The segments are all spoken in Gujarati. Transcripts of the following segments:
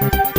Thank you.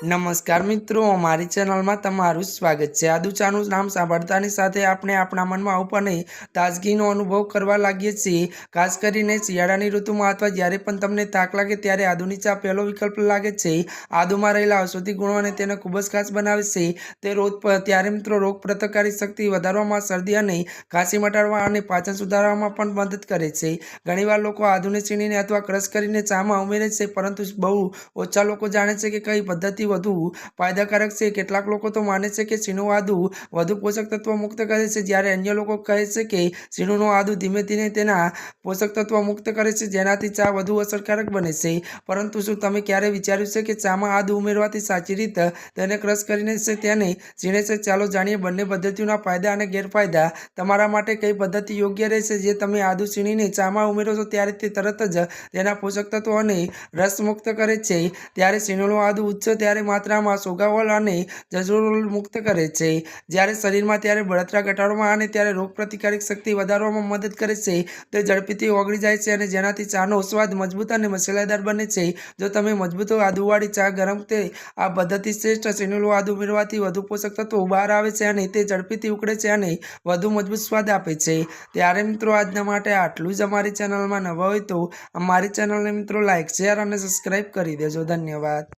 નમસ્કાર મિત્રો અમારી ચેનલમાં તમારું સ્વાગત છે. આદુ ચાનું નામ સાંભળતાની સાથે આપણે આપણા મનમાં ઉપરને તાજગીનો અનુભવ કરવા લાગીએ છીએ. ખાસ કરીને શિયાળાની ઋતુમાં અથવા જ્યારે પણ તમને તાક લાગે ત્યારે આદુની ચા પહેલો વિકલ્પ લાગે છે. આદુમાં રહેલા ઔષધિ ગુણો અને તેને ખૂબ જ ખાસ બનાવે છે. તે રોગ ત્યારે મિત્રો રોગ પ્રતિકારી શક્તિ વધારવામાં શરદી અને ખાંસી મટાડવા અને પાચન સુધારવામાં પણ મદદ કરે છે. ઘણીવાર લોકો આદુને છીણીને અથવા ક્રશ કરીને ચામાં ઉમેરે છે, પરંતુ બહુ ઓછા લોકો જાણે છે કે કઈ પદ્ધતિ વધુ. ફાયદાકારક છે. કેટલાક લોકો તો માને છે કે સીણું આદુ વધુ પોષક તત્વ મુક્ત કરે છે, જ્યારે અન્ય લોકો કહે છે કે સીણુંનું આદુ ધીમે ધીમે તેના પોષક તત્વ મુક્ત કરે છે, જેનાથી ચા વધુ અસરકારક બને છે. પરંતુ શું તમે ક્યારે વિચાર્યું છે કે ચામાં આદુ ઉમેરવાથી સાચી રીતે તેને ક્રશ કરીને છે તેને સીણે છે? ચાલો જાણીએ બંને પદ્ધતિઓના ફાયદા અને ગેરફાયદા. તમારા માટે કઈ પદ્ધતિ યોગ્ય રહેશે? જે તમે આદુ છીણીને ચામાં ઉમેરો છો, ત્યારે તે તરત જ તેના પોષક તત્વો અને રસ મુક્ત કરે છે. ત્યારે સીણોનું આદુ ઉચ્ચ, ત્યારે માત્રામાં સોગાવલ અને જજરોલ મુક્ત કરે છે. જ્યારે શરીરમાં ત્યારે બળતરા ઘટાડવામાં અને ત્યારે રોગ પ્રતિકારક શક્તિ વધારવામાં મદદ કરે છે, તે ઝડપીથી ઓગળી જાય છે અને જેનાથી ચાનો સ્વાદ મજબૂત અને મસાલેદાર બને છે. જો તમે મજબૂત આદુવાળી ચા ગરમ તે આ પદ્ધતિ શ્રેષ્ઠ સીનેલું આદુ ઉમેરવાથી વધુ પોષક તત્વો બહાર આવે છે અને તે ઝડપીથી ઉકળે છે અને વધુ મજબૂત સ્વાદ આપે છે. ત્યારે મિત્રો આજના માટે આટલું જ અમારી ચેનલમાં નવા હોય તો અમારી ચેનલને મિત્રો લાઇક શેર અને સબસ્ક્રાઈબ કરી દેજો. ધન્યવાદ.